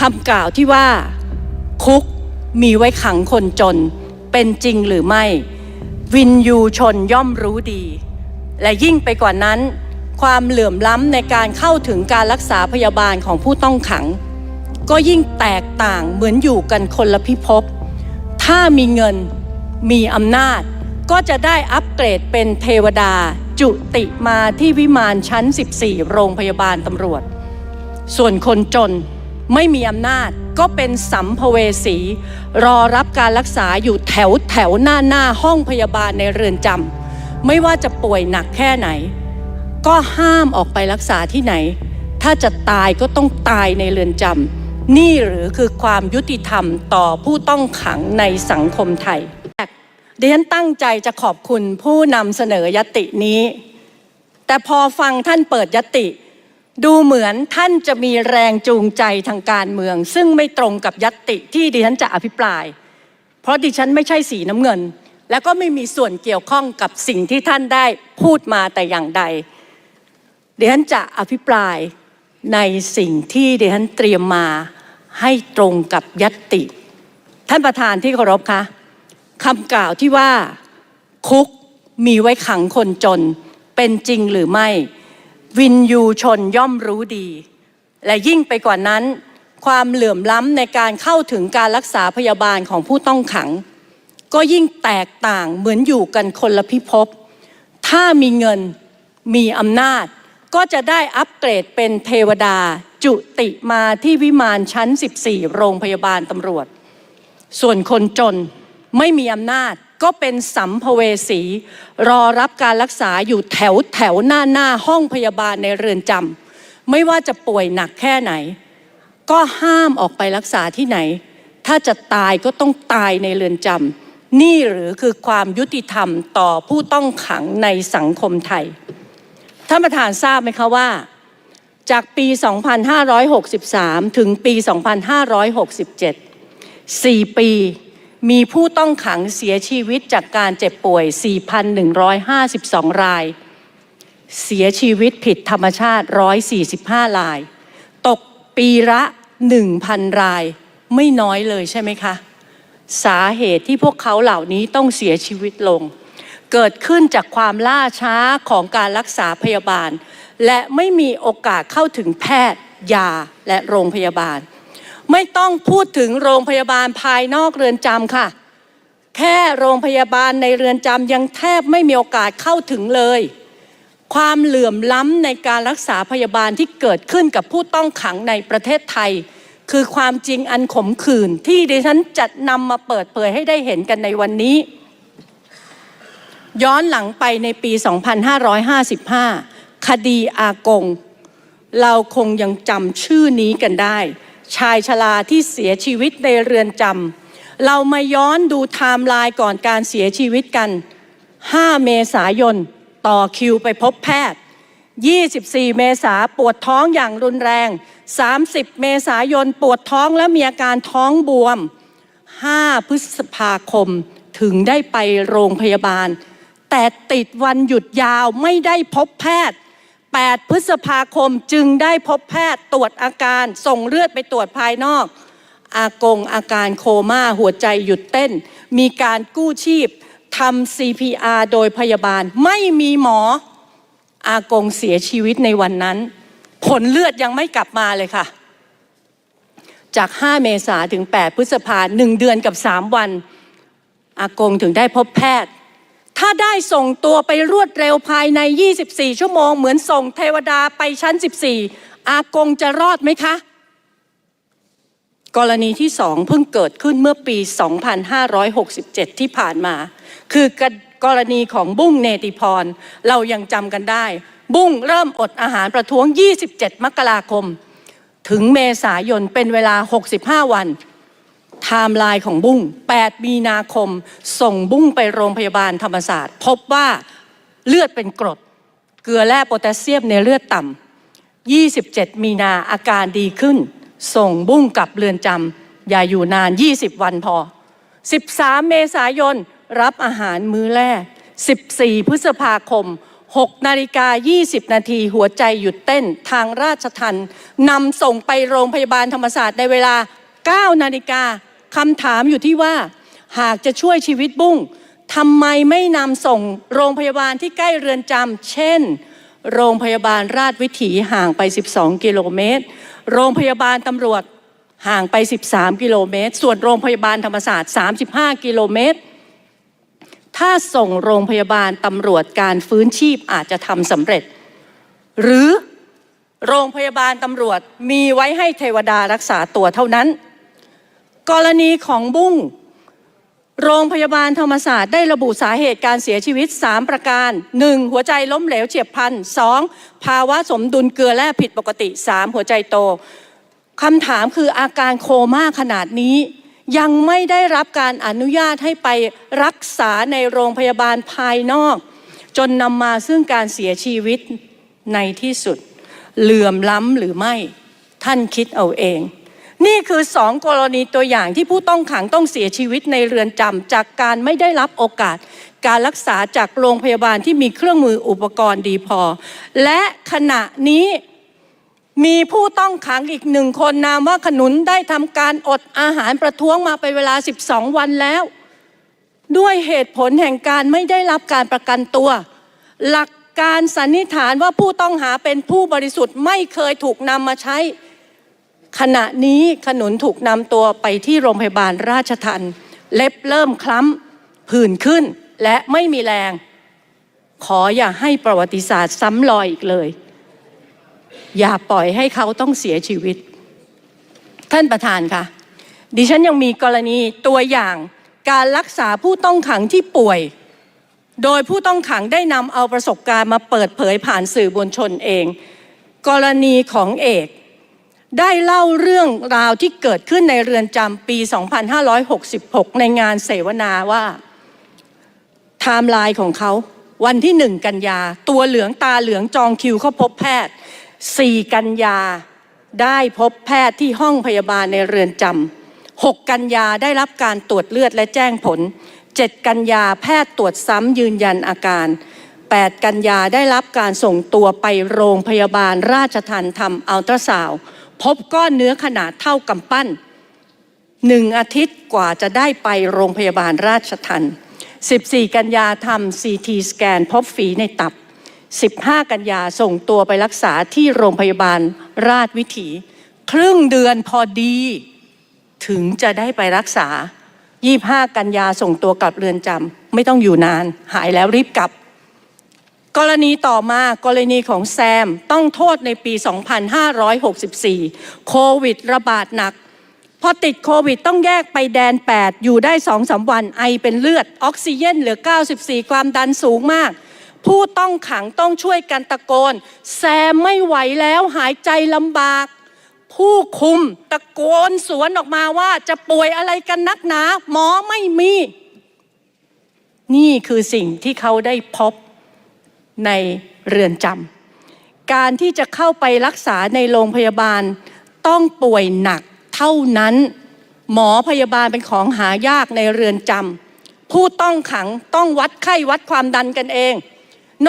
คำกล่าวที่ว่า คุกมีไว้ขังคนจน เป็นจริงหรือไม่ วินยูชนย่อมรู้ดี และยิ่งไปกว่านั้น ความเหลื่อมล้ำในการเข้าถึงการรักษาพยาบาลของผู้ต้องขัง ก็ยิ่งแตกต่างเหมือนอยู่กันคนละพิภพ ถ้ามีเงินมีอำนาจ ก็จะได้อัปเกรดเป็นเทวดาจุติมาที่วิมานชั้น 14 โรงพยาบาลตำรวจ ส่วนคนจน ไม่มีอำนาจก็เป็นสัมภเวสี รอรับการรักษาอยู่แถวแถวหน้าหน้าห้องพยาบาลในเรือนจำไม่ว่าจะป่วยหนักแค่ไหน ก็ห้ามออกไปรักษาที่ไหน ถ้าจะตายก็ต้องตายในเรือนจำนี่หรือคือความยุติธรรมต่อผู้ต้องขังในสังคมไทยดิฉันตั้งใจจะขอบคุณผู้นำเสนอยตินี้ แต่พอฟังท่านเปิดยติ ดูเหมือนท่านจะมีแรงจูงใจทางการเมือง ซึ่งไม่ตรงกับยัตติที่ดิฉันจะอภิปราย เพราะดิฉันไม่ใช่สีน้ำเงิน และก็ไม่มีส่วนเกี่ยวข้องกับสิ่งที่ท่านได้พูดมาแต่อย่างใดดิฉันจะอภิปรายในสิ่งที่ดิฉันเตรียมมาให้ตรงกับยัตติ ท่านประธานที่เคารพคะคำกล่าวที่ว่าคุกมีไว้ขังคนจนเป็นจริงหรือไม่ วินยูชนย่อมรู้ดี และยิ่งไปกว่านั้น ความเหลื่อมล้ำในการเข้าถึงการรักษาพยาบาลของผู้ต้องขัง ก็ยิ่งแตกต่างเหมือนอยู่กันคนละพิภพ ถ้ามีเงินมีอำนาจ ก็จะได้อัปเกรดเป็นเทวดา จุติมาที่วิมานชั้น 14 โรงพยาบาลตำรวจ ส่วนคนจนไม่มีอำนาจ ก็เป็นสัมภเวสี รอรับการรักษาอยู่แถวแถวหน้าหน้าห้องพยาบาลในเรือนจำไม่ว่าจะป่วยหนักแค่ไหน ก็ห้ามออกไปรักษาที่ไหน ถ้าจะตายก็ต้องตายในเรือนจำนี่หรือคือความยุติธรรมต่อผู้ต้องขังในสังคมไทยท่านประธานทราบไหมคะว่า จากปี 2563 ถึงปี 2567 4 ปี มีผู้ต้องขังเสียชีวิตจากการเจ็บป่วย 4,152 ราย เสียชีวิตผิดธรรมชาติ 145 ราย ตกปีละ 1,000 ราย ไม่น้อยเลยใช่ไหมคะ สาเหตุที่พวกเขาเหล่านี้ต้องเสียชีวิตลง เกิดขึ้นจากความล่าช้าของการรักษาพยาบาล และไม่มีโอกาสเข้าถึงแพทย์ ยาและโรงพยาบาล ไม่ต้องพูดถึงโรงพยาบาลภายนอกเรือนจำค่ะ แค่โรงพยาบาลในเรือนจำยังแทบไม่มีโอกาสเข้าถึงเลย ความเหลื่อมล้ำในการรักษาพยาบาลที่เกิดขึ้นกับผู้ต้องขังในประเทศไทย คือความจริงอันขมขื่นที่ดิฉันจัดนำมาเปิดเผยให้ได้เห็นกันในวันนี้ ย้อนหลังไปในปี 2555 คดีอากง เราคงยังจำชื่อนี้กันได้ ชายชราที่เสียชีวิตในเรือนจำเรามาย้อนดูไทม์ไลน์ก่อนการเสียชีวิตกัน 5 เมษายน ต่อคิวไปพบแพทย์ 24 เมษาปวดท้องอย่างรุนแรง 30 เมษายนปวดท้องและมีอาการท้องบวม 5 พฤษภาคมถึงได้ไปโรงพยาบาล แต่ติดวันหยุดยาวไม่ได้พบแพทย์ 8 พฤษภาคมจึงได้พบแพทย์ตรวจอาการส่งเลือดไปตรวจภายนอก อากงอาการโคม่าหัวใจหยุดเต้น มีการกู้ชีพทำ CPR โดยพยาบาลไม่มีหมอ อากงเสียชีวิตในวันนั้น ผลเลือดยังไม่กลับมาเลยค่ะ จาก 5 เมษาถึง 8 พฤษภาหนึ่งเดือนกับ 3 วัน อากงถึงได้พบแพทย์ ถ้าได้ส่งตัวไปรวดเร็วภายใน 24 ชั่วโมง เหมือนส่งเทวดาไปชั้น 14 อากงจะรอดไหมคะ กรณีที่สองเพิ่งเกิดขึ้นเมื่อปี 2567 ที่ผ่านมา คือกรณีของบุ้งเนติพร เรายังจำกันได้ บุ้งเริ่มอดอาหารประท้วง 27 มกราคม ถึงเมษายนเป็นเวลา 65 วัน ทม์ไลน์ของบุ้ง 8 มีนาคม ส่งบุ้งไปโรงพยาบาลธรรมศาสตร์ พบว่าเลือดเป็นกรด เกลือแร่โพแทสเซียมในเลือดต่ำ 27 มีนาอาการดีขึ้น ส่งบุ้งกลับเรือนจำอย่าอยู่นาน 20 วันพอ 13 เมษายน รับอาหารมื้อแรก 14 พฤษภาคม6นาฬิกา 20 นาที หัวใจหยุดเต้นทางราชทันนำส่งไปโรงพยาบาลธรรมศาสตร์ในเวลา 9 นาฬิกา คำถามอยู่ที่ว่า หากจะช่วยชีวิตบุ้งทำไมไม่นำส่งโรงพยาบาลที่ใกล้เรือนจำเช่น โรงพยาบาลราชวิถีห่างไป 12 กิโลเมตร โรงพยาบาลตำรวจห่างไป 13 กิโลเมตร ส่วนโรงพยาบาลธรรมศาสตร์ 35 กิโลเมตร ถ้าส่งโรงพยาบาลตำรวจการฟื้นชีพอาจจะทำสำเร็จ หรือโรงพยาบาลตำรวจมีไว้ให้เทวดารักษาตัวเท่านั้น กรณีของบุ้งโรงพยาบาลธรรมศาสตร์ได้ระบุสาเหตุการเสียชีวิต 3 ประการ 1. หัวใจล้มเหลวเฉียบพลัน 2. ภาวะสมดุลเกลือแร่ผิดปกติ 3. หัวใจโตคำถามคืออาการโคม่าขนาดนี้ ยังไม่ได้รับการอนุญาตให้ไปรักษาในโรงพยาบาลภายนอก จนนำมาซึ่งการเสียชีวิตในที่สุด เหลื่อมล้ำหรือไม่ ท่านคิดเอาเอง นี่คือสองกรณีตัวอย่างที่ผู้ต้องขังต้องเสียชีวิตในเรือนจำจากการไม่ได้รับโอกาส การรักษาจากโรงพยาบาลที่มีเครื่องมืออุปกรณ์ดีพอ และขณะนี้มีผู้ต้องขังอีกหนึ่งคนนามว่าขนุนได้ทำการอดอาหารประท้วงมาเป็นเวลา 12 วันแล้ว ด้วยเหตุผลแห่งการไม่ได้รับการประกันตัว หลักการสันนิษฐานว่าผู้ต้องหาเป็นผู้บริสุทธิ์ไม่เคยถูกนำมาใช้ ขณะนี้ขนุนถูกนำตัวไปที่โรงพยาบาลราชทันเล็บเริ่มคล้ำผื่นขึ้น และไม่มีแรง ขออย่าให้ประวัติศาสตร์ซ้ำรอยอีกเลย อย่าปล่อยให้เขาต้องเสียชีวิต ท่านประธานคะดิฉันยังมีกรณีตัวอย่างการรักษาผู้ต้องขังที่ป่วย โดยผู้ต้องขังได้นำเอาประสบการณ์มาเปิดเผยผ่านสื่อมวลชนเอง กรณีของเอก ได้เล่าเรื่องราวที่เกิดขึ้นในเรือนจำปี 2566 ในงานเสวนาว่าไทม์ไลน์ของเขาวันที่หนึ่งกันยา ตัวเหลืองตาเหลืองจองคิวเข้าพบแพทย์4กันยาได้พบแพทย์ที่ห้องพยาบาลในเรือนจำ6กันยาได้รับการตรวจเลือดและแจ้งผล7กันยาแพทย์ตรวจซ้ำยืนยันอาการ8กันยาได้รับการส่งตัวไปโรงพยาบาลราชทันทำอัลตราซาว พบก้อนเนื้อขนาดเท่ากำปั้นหนึ่งอาทิตย์กว่าจะได้ไปโรงพยาบาลราชทัน14 กันยาทำซีทีสแกนพบฝีในตับ 15 กันยาส่งตัวไปรักษาที่โรงพยาบาลราชวิถี ครึ่งเดือนพอดี ถึงจะได้ไปรักษา 25 กันยาส่งตัวกลับเรือนจำไม่ต้องอยู่นาน หายแล้วรีบกลับ กรณีต่อมากรณีของแซมต้องโทษในปี 2564 โควิดระบาดหนัก พอติดโควิดต้องแยกไปแดน 8 อยู่ได้สองสาวันไอเป็นเลือด ออกซิเจนเหลือ 94 ความดันสูงมาก ผู้ต้องขังต้องช่วยกันตะโกน แซมไม่ไหวแล้วหายใจลำบาก ผู้คุมตะโกนสวนออกมาว่าจะป่วยอะไรกันนักหนา หมอไม่มี นี่คือสิ่งที่เขาได้พบ ในเรือนจำการที่จะเข้าไปรักษาในโรงพยาบาลต้องป่วยหนักเท่านั้น หมอพยาบาลเป็นของหายากในเรือนจำผู้ต้องขังต้องวัดไข้วัดความดันกันเอง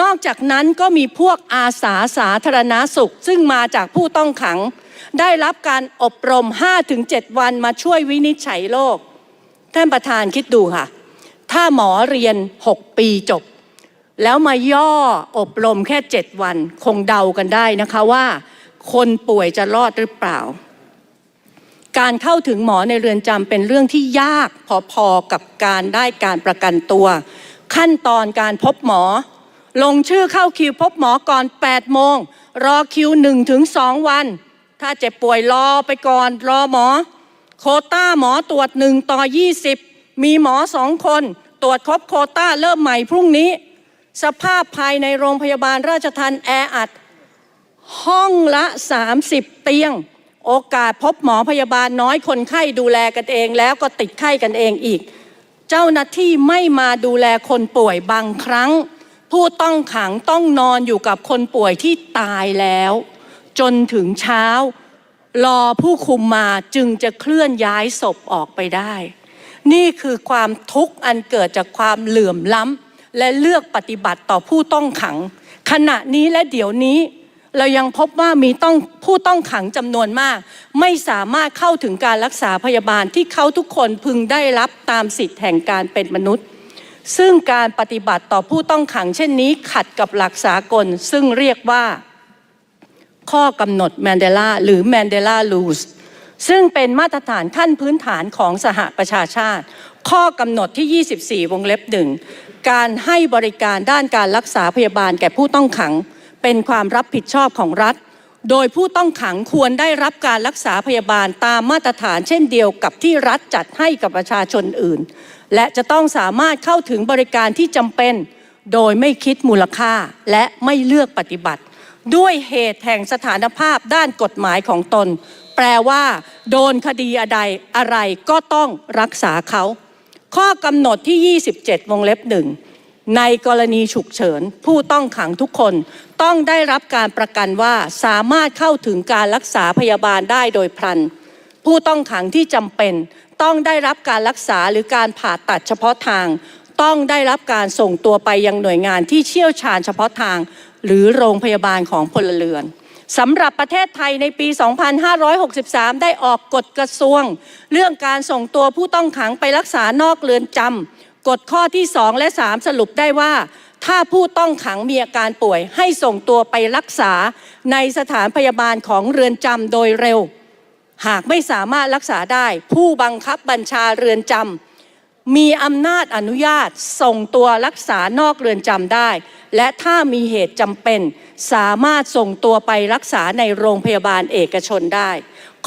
นอกจากนั้นก็มีพวกอาสาสาธารณาสุข ซึ่งมาจากผู้ต้องขัง ได้รับการอบรม 5-7 วันมาช่วยวินิจฉัยโรคท่านประธานคิดดูค่ะ ถ้าหมอเรียน 6 ปีจบ แล้วมาย่ออบรมแค่7วัน คงเดากันได้นะคะว่า คนป่วยจะรอดหรือเปล่า การเข้าถึงหมอในเรือนจำเป็นเรื่องที่ยากพอๆกับการได้การประกันตัว ขั้นตอนการพบหมอ ลงชื่อเข้าคิวพบหมอก่อน 8 โมง รอคิว1-2วัน ถ้าเจ็บป่วยรอไปก่อนรอหมอ โคต้าหมอตรวจ1ต่อ 20 มีหมอสองคน ตรวจครบโคต้าเริ่มใหม่พรุ่งนี้ สภาพภายในโรงพยาบาลราชทันแออัด ห้องละ 30 เตียง โอกาสพบหมอพยาบาลน้อยคนไข้ดูแลกันเองแล้วก็ติดไข้กันเองอีก เจ้าหน้าที่ไม่มาดูแลคนป่วยบางครั้ง ผู้ต้องขังต้องนอนอยู่กับคนป่วยที่ตายแล้ว จนถึงเช้ารอผู้คุมมาจึงจะเคลื่อนย้ายศพออกไปได้ นี่คือความทุกข์อันเกิดจากความเหลื่อมล้ำ และเลือกปฏิบัติต่อผู้ต้องขัง ขณะนี้และเดี๋ยวนี้ เรายังพบว่ามีต้องผู้ต้องขังจำนวนมาก ไม่สามารถเข้าถึงการรักษาพยาบาลที่เขาทุกคนพึงได้รับตามสิทธิแห่งการเป็นมนุษย์ ซึ่งการปฏิบัติต่อผู้ต้องขัง เช่นนี้ขัดกับหลักสากล ซึ่งเรียกว่า ข้อกำหนดแมนเดลาหรือแมนเดลาลูสซึ่งเป็นมาตรฐานขั้นพื้นฐานของสหประชาชาติ ข้อกำหนดที่ 24 วงเล็บหนึ่งการให้บริการด้านการรักษาพยาบาลแก่ผู้ต้องขัง เป็นความรับผิดชอบของรัฐ โดยผู้ต้องขังควรได้รับการรักษาพยาบาลตามมาตรฐานเช่นเดียวกับที่รัฐจัดให้กับประชาชนอื่น และจะต้องสามารถเข้าถึงบริการที่จำเป็น โดยไม่คิดมูลค่าและไม่เลือกปฏิบัติ ด้วยเหตุแห่งสถานภาพด้านกฎหมายของตน แปลว่า โดนคดีอะไรอะไรก็ต้องรักษาเขา ข้อกำหนดที่ 27 วงเล็บหนึ่งในกรณีฉุกเฉิน ผู้ต้องขังทุกคนต้องได้รับการประกันว่าสามารถเข้าถึงการรักษาพยาบาลได้โดยพลัน ผู้ต้องขังที่จำเป็น ต้องได้รับการรักษาหรือการผ่าตัดเฉพาะทาง ต้องได้รับการส่งตัวไปยังหน่วยงานที่เชี่ยวชาญเฉพาะทาง หรือโรงพยาบาลของพลเรือน สำหรับประเทศไทยในปี 2563 ได้ออกกฎกระทรวง เรื่องการส่งตัวผู้ต้องขังไปรักษานอกเรือนจำกฎข้อที่ 2 และ 3 สรุปได้ว่า ถ้าผู้ต้องขังมีอาการป่วย ให้ส่งตัวไปรักษาในสถานพยาบาลของเรือนจำโดยเร็ว หากไม่สามารถรักษาได้ ผู้บังคับบัญชาเรือนจำ มีอำนาจอนุญาตส่งตัวรักษานอกเรือนจำได้ และถ้ามีเหตุจำเป็น สามารถส่งตัวไปรักษาในโรงพยาบาลเอกชนได้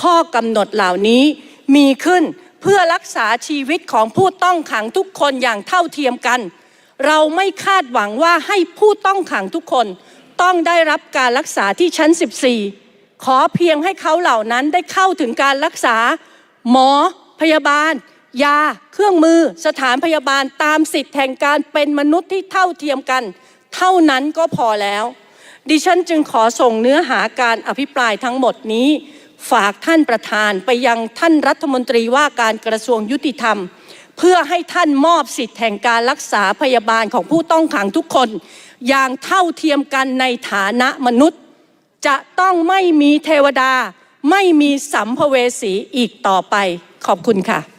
ข้อกำหนดเหล่านี้มีขึ้นเพื่อรักษาชีวิตของผู้ต้องขังทุกคนอย่างเท่าเทียมกัน เราไม่คาดหวังว่าให้ผู้ต้องขังทุกคนต้องได้รับการรักษาที่ชั้น 14 ขอเพียงให้เขาเหล่านั้นได้เข้าถึงการรักษา หมอพยาบาล ยาเครื่องมือสถานพยาบาลตามสิทธิแห่งการเป็นมนุษย์ที่เท่าเทียมกัน เท่านั้นก็พอแล้ว ดิฉันจึงขอส่งเนื้อหาการอภิปรายทั้งหมดนี้ ฝากท่านประธานไปยังท่านรัฐมนตรีว่าการกระทรวงยุติธรรม เพื่อให้ท่านมอบสิทธิแห่งการรักษาพยาบาลของผู้ต้องขังทุกคน อย่างเท่าเทียมกันในฐานะมนุษย์ จะต้องไม่มีเทวดา ไม่มีสัมภเวสีอีกต่อไป ขอบคุณค่ะ